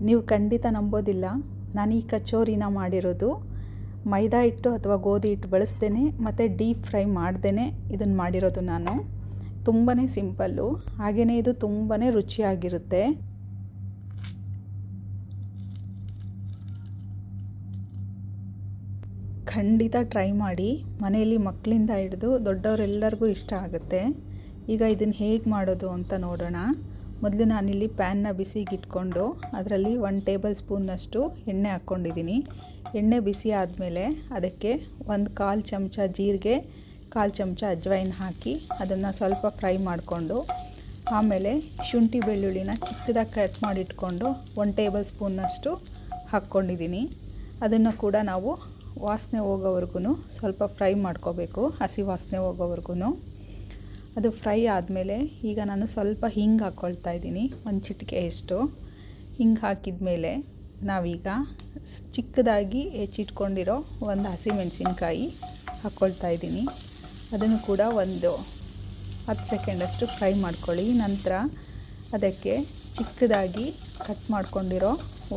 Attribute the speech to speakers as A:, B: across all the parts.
A: ನೀವು ಖಂಡಿತ ನಂಬೋದಿಲ್ಲ. ನಾನು ಈ ಕಚೋರಿನ ಮಾಡಿರೋದು. ಮೈದಾ ಹಿಟ್ಟು ಅಥವಾ ಗೋಧಿ ಹಿಟ್ಟು ಬಳಸ್ದೇನೆ ಮತ್ತು ಡೀಪ್ ಫ್ರೈ ಮಾಡ್ದೇ ಇದನ್ನು ಮಾಡಿರೋದು ನಾನು. ತುಂಬಾ ಸಿಂಪಲ್ಲು. ಹಾಗೆಯೇ ಇದು ತುಂಬಾ ರುಚಿಯಾಗಿರುತ್ತೆ. ಖಂಡಿತ ಟ್ರೈ ಮಾಡಿ. ಮನೆಯಲ್ಲಿ ಮಕ್ಕಳಿಂದ ಹಿಡಿದು ದೊಡ್ಡವರೆಲ್ಲರಿಗೂ ಇಷ್ಟ ಆಗುತ್ತೆ. ಈಗ ಇದನ್ನು ಹೇಗೆ ಮಾಡೋದು ಅಂತ ನೋಡೋಣ. ಮೊದಲು ನಾನಿಲ್ಲಿ ಪ್ಯಾನ್ನ ಬಿಸಿಗೆ ಇಟ್ಕೊಂಡು ಅದರಲ್ಲಿ ಒನ್ ಟೇಬಲ್ ಸ್ಪೂನ್ನಷ್ಟು ಎಣ್ಣೆ ಹಾಕ್ಕೊಂಡಿದ್ದೀನಿ ಎಣ್ಣೆ ಬಿಸಿ ಆದಮೇಲೆ ಅದಕ್ಕೆ ಒಂದು ಕಾಲು ಚಮಚ ಜೀರಿಗೆ, ಕಾಲು ಚಮಚ ಅಜ್ವೈನ್ ಹಾಕಿ ಅದನ್ನು ಸ್ವಲ್ಪ ಫ್ರೈ ಮಾಡಿಕೊಂಡು ಆಮೇಲೆ ಶುಂಠಿ ಬೆಳ್ಳುಳ್ಳಿನ ಚಿಕ್ಕದಾಗಿ ಕಟ್ ಮಾಡಿಟ್ಕೊಂಡು ಒನ್ ಟೇಬಲ್ ಸ್ಪೂನ್ನಷ್ಟು ಹಾಕ್ಕೊಂಡಿದ್ದೀನಿ ಅದನ್ನು ಕೂಡ ನಾವು ವಾಸನೆ ಹೋಗೋವರೆಗೂ ಸ್ವಲ್ಪ ಫ್ರೈ ಮಾಡ್ಕೋಬೇಕು, ಹಸಿ ವಾಸನೆ ಹೋಗೋವರೆಗೂ ಅದು ಫ್ರೈ ಆದಮೇಲೆ ಈಗ ನಾನು ಸ್ವಲ್ಪ ಹಿಂಗೆ ಹಾಕ್ಕೊಳ್ತಾ ಇದ್ದೀನಿ. ಒಂದು ಚಿಟಿಕೆಯಷ್ಟು ಹಿಂಗೆ ಹಾಕಿದ ಮೇಲೆ ನಾವೀಗ ಚಿಕ್ಕದಾಗಿ ಹೆಚ್ಚಿಟ್ಕೊಂಡಿರೋ ಒಂದು ಹಸಿಮೆಣಸಿನ್ಕಾಯಿ ಹಾಕ್ಕೊಳ್ತಾ ಇದ್ದೀನಿ. ಅದನ್ನು ಕೂಡ ಒಂದು ಹತ್ತು ಸೆಕೆಂಡಷ್ಟು ಫ್ರೈ ಮಾಡ್ಕೊಳ್ಳಿ. ನಂತರ ಅದಕ್ಕೆ ಚಿಕ್ಕದಾಗಿ ಕಟ್ ಮಾಡ್ಕೊಂಡಿರೋ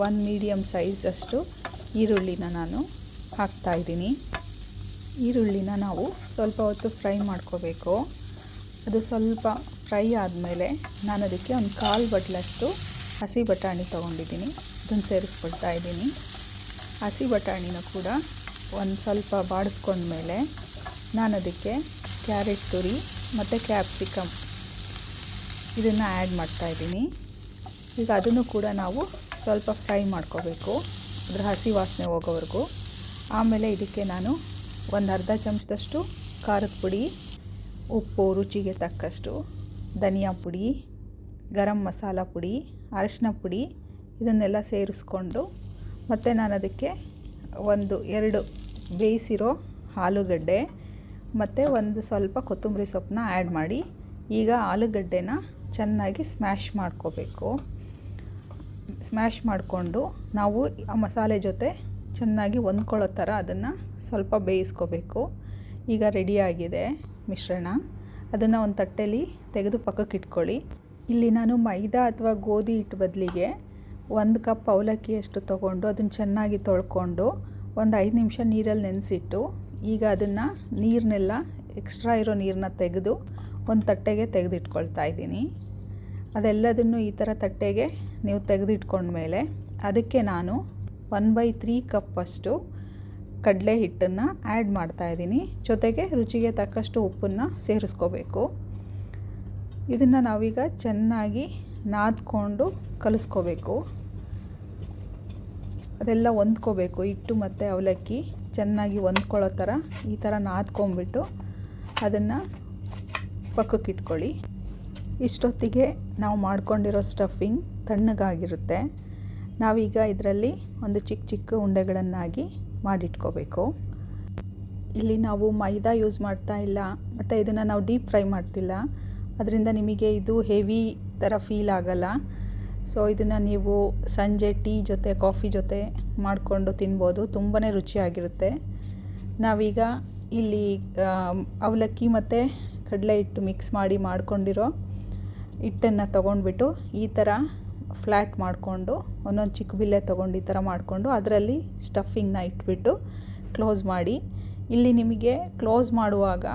A: ಒಂದು ಮೀಡಿಯಮ್ ಸೈಜಷ್ಟು ಈರುಳ್ಳಿನ ನಾನು ಹಾಕ್ತಾಯಿದ್ದೀನಿ ಈರುಳ್ಳಿನ ನಾವು ಸ್ವಲ್ಪ ಹೊತ್ತು ಫ್ರೈ ಮಾಡ್ಕೋಬೇಕು. ಅದು ಸ್ವಲ್ಪ ಫ್ರೈ ಆದಮೇಲೆ ನಾನು ಅದಕ್ಕೆ ಒಂದು ಕಾಲು ಬಟ್ಲಷ್ಟು ಹಸಿ ಬಟಾಣಿ ತೊಗೊಂಡಿದ್ದೀನಿ. ಅದನ್ನು ಸೇರಿಸ್ಕೊಳ್ತಾ ಇದ್ದೀನಿ. ಹಸಿ ಬಟಾಣಿನ ಕೂಡ ಒಂದು ಸ್ವಲ್ಪ ಬಾಡಿಸ್ಕೊಂಡ್ಮೇಲೆ ನಾನು ಅದಕ್ಕೆ ಕ್ಯಾರೆಟ್ ತುರಿ ಮತ್ತು ಕ್ಯಾಪ್ಸಿಕಮ್ ಇದನ್ನು ಆ್ಯಡ್ ಮಾಡ್ತಾಯಿದ್ದೀನಿ ಈಗ ಅದನ್ನು ಕೂಡ ನಾವು ಸ್ವಲ್ಪ ಫ್ರೈ ಮಾಡ್ಕೋಬೇಕು ಅದರ ಹಸಿ ವಾಸನೆ ಹೋಗೋವರೆಗೂ. ಆಮೇಲೆ ಇದಕ್ಕೆ ನಾನು ಒಂದು ಅರ್ಧ ಚಮಚದಷ್ಟು ಖಾರದ ಪುಡಿ ಉಪ್ಪು, ರುಚಿಗೆ ತಕ್ಕಷ್ಟು ಧನಿಯಾ ಪುಡಿ, ಗರಂ ಮಸಾಲ ಪುಡಿ, ಅರಶಿನ ಪುಡಿ ಇದನ್ನೆಲ್ಲ ಸೇರಿಸ್ಕೊಂಡು ಮತ್ತು ನಾನು ಅದಕ್ಕೆ ಒಂದು ಎರಡು ಬೇಯಿಸಿರೋ ಆಲೂಗಡ್ಡೆ ಮತ್ತು ಒಂದು ಸ್ವಲ್ಪ ಕೊತ್ತಂಬರಿ ಸೊಪ್ಪನ್ನ ಆ್ಯಡ್ ಮಾಡಿ. ಈಗ ಆಲೂಗಡ್ಡೆನ ಚೆನ್ನಾಗಿ ಸ್ಮ್ಯಾಶ್ ಮಾಡ್ಕೋಬೇಕು. ಸ್ಮ್ಯಾಶ್ ಮಾಡಿಕೊಂಡು ನಾವು ಆ ಮಸಾಲೆ ಜೊತೆ ಚೆನ್ನಾಗಿ ಹೊಂದ್ಕೊಳ್ಳೋ ಥರ ಅದನ್ನು ಸ್ವಲ್ಪ ಬೇಯಿಸ್ಕೋಬೇಕು. ಈಗ ರೆಡಿಯಾಗಿದೆ ಮಿಶ್ರಣ. ಅದನ್ನು ಒಂದು ತಟ್ಟೆಲಿ ತೆಗೆದು ಪಕ್ಕಕ್ಕೆ ಇಟ್ಕೊಳ್ಳಿ. ಇಲ್ಲಿ ನಾನು ಮೈದಾ ಅಥವಾ ಗೋಧಿ ಹಿಟ್ಟು ಬದಲಿಗೆ ಒಂದು ಕಪ್ ಅವಲಕ್ಕಿಯಷ್ಟು ತೊಗೊಂಡು ಅದನ್ನು ಚೆನ್ನಾಗಿ ತೊಳ್ಕೊಂಡು ಒಂದು ಐದು ನಿಮಿಷ ನೀರಲ್ಲಿ ನೆನೆಸಿಟ್ಟು ಈಗ ಅದನ್ನು ನೀರನ್ನೆಲ್ಲ ಎಕ್ಸ್ಟ್ರಾ ಇರೋ ನೀರನ್ನ ತೆಗೆದು ಒಂದು ತಟ್ಟೆಗೆ ತೆಗೆದಿಟ್ಕೊಳ್ತಾ ಇದ್ದೀನಿ. ಅದೆಲ್ಲದನ್ನು ಈ ಥರ ತಟ್ಟೆಗೆ ನೀವು ತೆಗೆದಿಟ್ಕೊಂಡ್ಮೇಲೆ ಅದಕ್ಕೆ ನಾನು ಒನ್ ಬೈ ತ್ರೀ ಕಪ್ಪಷ್ಟು ಕಡಲೆ ಹಿಟ್ಟನ್ನು ಆ್ಯಡ್ ಮಾಡ್ತಾಯಿದ್ದೀನಿ ಜೊತೆಗೆ ರುಚಿಗೆ ತಕ್ಕಷ್ಟು ಉಪ್ಪನ್ನು ಸೇರಿಸ್ಕೋಬೇಕು. ಇದನ್ನು ನಾವೀಗ ಚೆನ್ನಾಗಿ ನಾದ್ಕೊಂಡು ಕಲಿಸ್ಕೋಬೇಕು. ಅದೆಲ್ಲ ಹೊಂದ್ಕೋಬೇಕು. ಹಿಟ್ಟು ಮತ್ತು ಅವಲಕ್ಕಿ ಚೆನ್ನಾಗಿ ಹೊಂದ್ಕೊಳ್ಳೋ ಥರ ಈ ಥರ ನಾದ್ಕೊಂಬಿಟ್ಟು ಅದನ್ನು ಪಕ್ಕಕ್ಕೆ ಇಟ್ಕೊಳ್ಳಿ. ಇಷ್ಟೊತ್ತಿಗೆ ನಾವು ಮಾಡ್ಕೊಂಡಿರೋ ಸ್ಟಫಿಂಗ್ ತಣ್ಣಗಾಗಿರುತ್ತೆ. ನಾವೀಗ ಇದರಲ್ಲಿ ಒಂದು ಚಿಕ್ಕ ಚಿಕ್ಕ ಉಂಡೆಗಳನ್ನಾಗಿ ಮಾಡಿಟ್ಕೋಬೇಕು. ಇಲ್ಲಿ ನಾವು ಮೈದಾ ಯೂಸ್ ಮಾಡ್ತಾ ಇಲ್ಲ, ಮತ್ತು ಇದನ್ನು ನಾವು ಡೀಪ್ ಫ್ರೈ ಮಾಡ್ತಿಲ್ಲ. ಅದರಿಂದ ನಿಮಗೆ ಇದು ಹೆವಿ ಥರ ಫೀಲ್ ಆಗಲ್ಲ. ಸೊ ಇದನ್ನು ನೀವು ಸಂಜೆ ಟೀ ಜೊತೆ ಕಾಫಿ ಜೊತೆ ಮಾಡಿಕೊಂಡು ತಿನ್ಬೋದು. ತುಂಬಾ ರುಚಿಯಾಗಿರುತ್ತೆ. ನಾವೀಗ ಇಲ್ಲಿ ಅವಲಕ್ಕಿ ಮತ್ತು ಕಡಲೆ ಹಿಟ್ಟು ಮಿಕ್ಸ್ ಮಾಡಿ ಮಾಡ್ಕೊಂಡಿರೋ ಹಿಟ್ಟನ್ನು ತೊಗೊಂಡ್ಬಿಟ್ಟು ಈ ಥರ ಫ್ಲ್ಯಾಟ್ ಮಾಡಿಕೊಂಡು, ಒಂದೊಂದು ಚಿಕ್ಕ ಬಿಲ್ಲೆ ತೊಗೊಂಡು ಈ ಥರ ಮಾಡಿಕೊಂಡು, ಅದರಲ್ಲಿ ಸ್ಟಫಿಂಗ್ನ ಇಟ್ಬಿಟ್ಟು ಕ್ಲೋಸ್ ಮಾಡಿ. ಇಲ್ಲಿ ನಿಮಗೆ ಕ್ಲೋಸ್ ಮಾಡುವಾಗ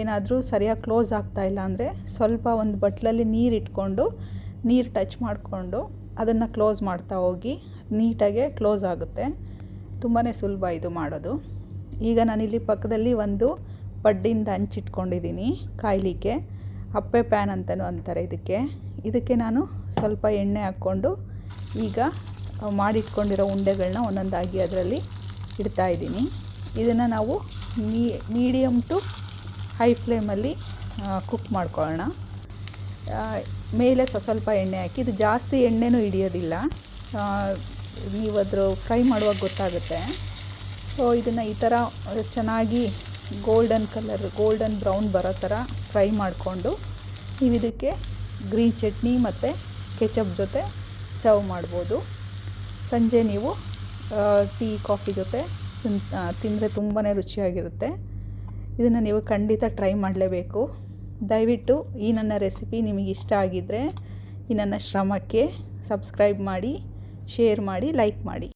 A: ಏನಾದರೂ ಸರಿಯಾಗಿ ಕ್ಲೋಸ್ ಆಗ್ತಾಯಿಲ್ಲ ಅಂದರೆ ಸ್ವಲ್ಪ ಒಂದು ಬಟ್ಲಲ್ಲಿ ನೀರು ಇಟ್ಕೊಂಡು, ನೀರು ಟಚ್ ಮಾಡಿಕೊಂಡು ಅದನ್ನು ಕ್ಲೋಸ್ ಮಾಡ್ತಾ ಹೋಗಿ ನೀಟಾಗೆ ಕ್ಲೋಸ್ ಆಗುತ್ತೆ. ತುಂಬಾ ಸುಲಭ ಇದು ಮಾಡೋದು. ಈಗ ನಾನಿಲ್ಲಿ ಪಕ್ಕದಲ್ಲಿ ಒಂದು ಪಡ್ಡಿಂದ ಹಂಚಿಟ್ಕೊಂಡಿದ್ದೀನಿ ಕಾಯಲಿಕ್ಕೆ. ಅಪ್ಪೆ ಪ್ಯಾನ್ ಅಂತಲೂ ಅಂತಾರೆ ಇದಕ್ಕೆ. ಇದಕ್ಕೆ ನಾನು ಸ್ವಲ್ಪ ಎಣ್ಣೆ ಹಾಕ್ಕೊಂಡು ಈಗ ಮಾಡಿಟ್ಕೊಂಡಿರೋ ಉಂಡೆಗಳನ್ನ ಒಂದೊಂದಾಗಿ ಅದರಲ್ಲಿ ಇಡ್ತಾಯಿದ್ದೀನಿ ಇದನ್ನು ನಾವು ಮೀಡಿಯಮ್ ಟು ಹೈ ಫ್ಲೇಮಲ್ಲಿ ಕುಕ್ ಮಾಡ್ಕೊಳ್ಳೋಣ. ಮೇಲೆ ಸ್ವ ಸ್ವಲ್ಪ ಎಣ್ಣೆ ಹಾಕಿ, ಇದು ಜಾಸ್ತಿ ಎಣ್ಣೆನೂ ಹಿಡಿಯೋದಿಲ್ಲ. ನೀವು ಅದ್ರ ಫ್ರೈ ಮಾಡುವಾಗ ಗೊತ್ತಾಗುತ್ತೆ. ಸೊ, ಇದನ್ನು ಈ ಥರ ಚೆನ್ನಾಗಿ ಗೋಲ್ಡನ್ ಕಲರ್ ಗೋಲ್ಡನ್ ಬ್ರೌನ್ ಬರೋ ಥರ ಫ್ರೈ ಮಾಡಿಕೊಂಡು ನೀವು ಇದಕ್ಕೆ ಗ್ರೀನ್ ಚಟ್ನಿ ಮತ್ತು ಕೆಚಪ್ ಜೊತೆ ಸರ್ವ್ ಮಾಡ್ಬೋದು. ಸಂಜೆ ನೀವು ಟೀ, ಕಾಫಿ ಜೊತೆ ತಿಂದರೆ ತುಂಬಾ ರುಚಿಯಾಗಿರುತ್ತೆ. ಇದನ್ನು ನೀವು ಖಂಡಿತ ಟ್ರೈ ಮಾಡಲೇಬೇಕು. ದಯವಿಟ್ಟು ಈ ನನ್ನ ರೆಸಿಪಿ ನಿಮಗೆ ಇಷ್ಟ ಆಗಿದ್ದರೆ ಈ ನನ್ನ ಶ್ರಮಕ್ಕೆ ಸಬ್ಸ್ಕ್ರೈಬ್ ಮಾಡಿ, ಶೇರ್ ಮಾಡಿ, ಲೈಕ್ ಮಾಡಿ.